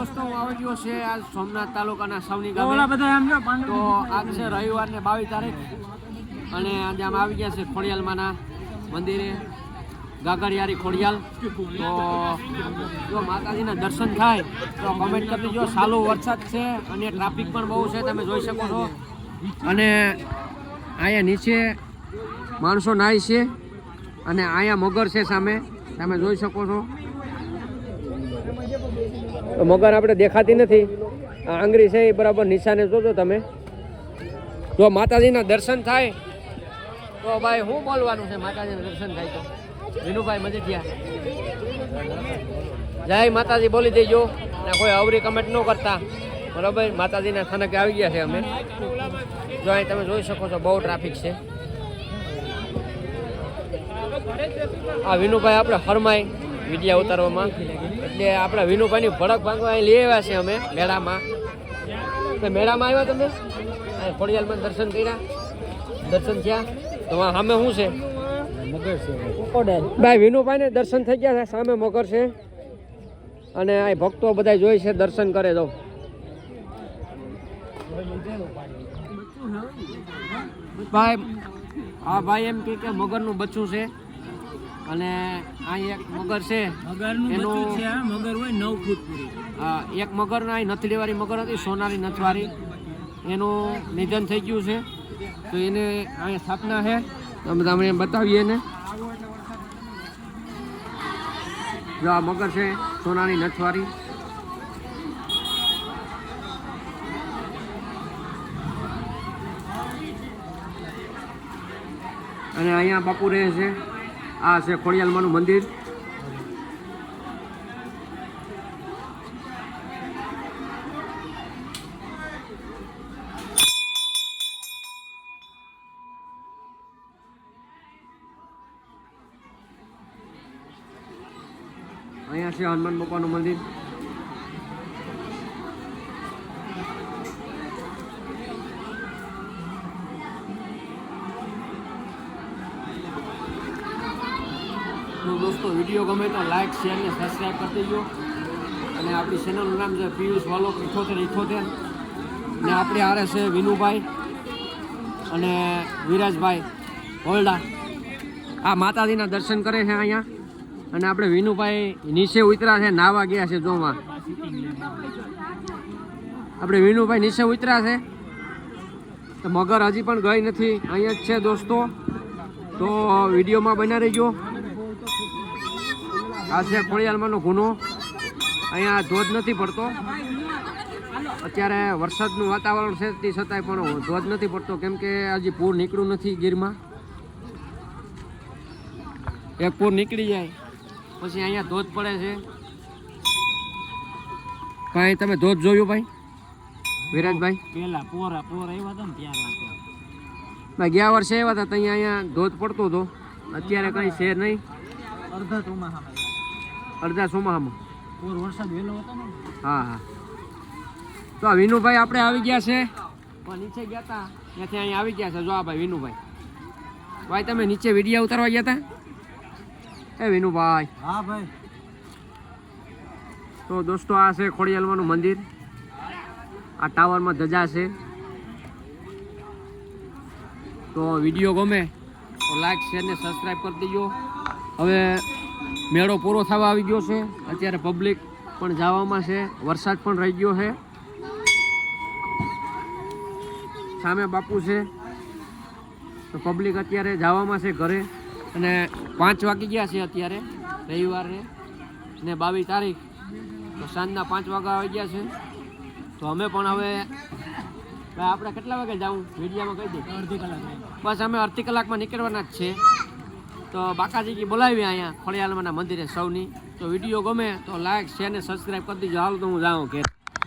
દોસ્તો હું આવી ગયો છે આજ સોમનાથ તાલુકાના સૌની ગામે. તો આજ છે રવિવારને બાવીસ તારીખ. અને આજે આમ આવી ગયા છે ખોડિયાલમાંના મંદિરે. ગાગરિયારી ખોડિયાલ. તો જો માતાજીના દર્શન થાય તો કમેન્ટ કરી દેજો. સાલો વરસાદ છે અને ટ્રાફિક પણ બહુ છે તમે જોઈ શકો છો. અને અહીંયા નીચે માણસો નાય છે અને અહીંયા મગર છે સામે. તમે જોઈ શકો છો. મગર આપણે દેખાતી નથી. આ આંગળી છે એ બરાબર નિશાને જોજો તમે. જો માતાજીના દર્શન થાય, તો ભાઈ શું બોલવાનું છે? માતાજીના દર્શન થાય તો. વિનુભાઈ મજીઠિયા જય માતાજી, બોલી દેજો. ને, કોઈ અવરી કમેન્ટ ન કરતા. બરાબર? માતાજીના સ્થાનકે આવી ગયા છે અમે. જો અહીં તમે જોઈ શકો છો, બહુ ટ્રાફિક છે. આ વિનુભાઈ આપણે ફરમાય વિડીયા ઉતારવામાં. એટલે આપણા વિનુભાઈની ભડક ભાંગવા અહીં લઈ આવ્યા છે અમે મેળામાં. તો મેળામાં આવ્યા તમે? ખોડિયાલમાં દર્શન કર્યા? દર્શન થયા? તો સામે શું છે? ભાઈ, વિનુભાઈને દર્શન થઈ ગયા છે. સામે મગર છે. અને આ ભક્તો બધા જોઈ છે, દર્શન કરે તો. ભાઈ હા ભાઈ એમ કે મગરનું બચ્ચું છે. અને આ એક મગર છે. એનો મગર હોય નવ ફૂટ હા આ એક મગર ના નથડીવાળી મગર હતી સોનારી નથવારી એનું નિધન થઈ ગયું છે. તો એને અહીંયા સ્થાપના છે. અમે તમને બતાવીએ ને જો આ મગર છે સોનાની નથવારી અને અહીંયા બાપુ રહે છે. આ છે ખોડિયાલમાનું મંદિર. અહીંયા છે હનુમાન બાપાનું મંદિર. તો દોસ્તો, વીડિયો ગમે તો લાઈક શેર ને સબસ્ક્રાઈબ કરી દેજો. અને આપણી ચેનલનું નામ છે પિયુષ વાલોક ઇઠોતેર ઇઠોતેર. ને આપણે હારે છે વિનુભાઈ અને વિરાજભાઈ હોલડા. આ માતાજીના દર્શન કરે છે અહીંયા. અને આપણે વિનુભાઈ નીચે ઉતરા છે, નાવા ગયા છે જોવા. આપણે વિનુભાઈ નીચે ઉતરા છે. તો મગર હજી પણ ગઈ નથી. અહીંયા જ છે દોસ્તો. તો વિડીયોમાં બના રહેજો આ છે ખોડિયાલમાંનો ગુનો. અહીંયા ધોધ નથી પડતો. અત્યારે વરસાદનું વાતાવરણ છે તે છતાંય પણ ધોધ નથી પડતો. કેમ કે હજી પૂર નીકળ્યું નથી ગીરમાં. એક પૂર નીકળી જાય પછી અહીંયા ધોધ પડે છે. કાંઈ તમે ધોધ જોયું ભાઈ? વિરાજભાઈ? પેલા પોરા પોરા એવા હતા ને ત્યારે. ભાઈ ગયા વર્ષે આવ્યા હતા ત્યાં અહીંયા ધોધ પડતો હતો. અત્યારે કંઈ છે નહીં. અડધા ચોમાસામાં અડધા ચોમાસામાં. વરસાદ વહેલો હતો ને? હા હા. તો આ વિનુભાઈ આપણે આવી ગયા છે. નીચે ગયા હતા ત્યાંથી અહીંયા આવી ગયા છે. જો આ ભાઈ વિનુભાઈ. ભાઈ તમે નીચે વીડિયો ઉતારવા ગયા હતા એ વિનુભાઈ. હા ભાઈ. તો દોસ્તો આ છે ખોડિયાલમાનું મંદિર. આ ટાવરમાં ધજા છે. તો વીડિયો ગમે તો લાઈક શેર ને સબસ્ક્રાઈબ કરી દેજો. હવે મેળો પૂરો થવા આવી ગયો છે. અત્યારે પબ્લિક પણ જવામાં છે. વરસાદ પણ રહી ગયો છે. સામે બાપુ છે. તો પબ્લિક અત્યારે જવામાં છે ઘરે. અને પાંચ વાગી ગયા છે અત્યારે, રવિવારે. ને બાવીસ તારીખ. તો સાંજના પાંચ વાગ્યા આવી ગયા છે. તો અમે પણ હવે આપણે કેટલા વાગે જાઉં? મીડિયામાં કહી દઈએ અડધી કલાક બસ અમે અડધી કલાકમાં નીકળવાના જ છે. તો બાકાજીકી બોલાવી અહીંયા ખોડિયાલમાના મંદિરે સૌની. તો વીડિયો ગમે તો લાઈક શેર ને સબસ્ક્રાઈબ કરી દીજો. હાલ તો હું જાઉં ઘેર.